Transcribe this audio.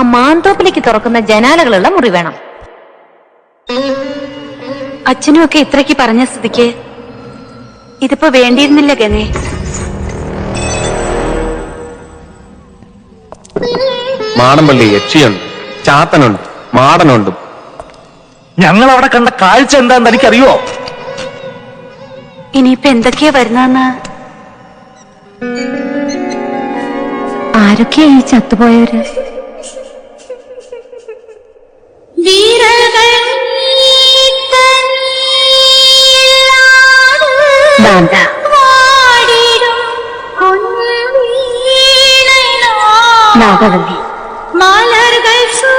ആ മാന്തോപ്പിലേക്ക് തുറക്കുന്ന ജനാലകളുള്ള മുറി വേണം. അച്ഛനും ഒക്കെ ഇത്രയ്ക്ക് പറഞ്ഞ സ്ഥിതിക്ക് ഇതിപ്പോ വേണ്ടിയിരുന്നില്ല ഗനെ മാടമ്പള്ളി യക്ഷിയുണ്ട് ചാത്തനുണ്ട് മാടനുണ്ട്. ഞങ്ങൾ അവിടെ കണ്ട കാഴ്ച എന്താന്ന് എനിക്കറിയോ? ഇനിയിപ്പോ എന്തൊക്കെയാ വരുന്ന ആരൊക്കെയാ ഈ ചത്തുപോയവര്? நான் தான் நான் மலர்கள் சூ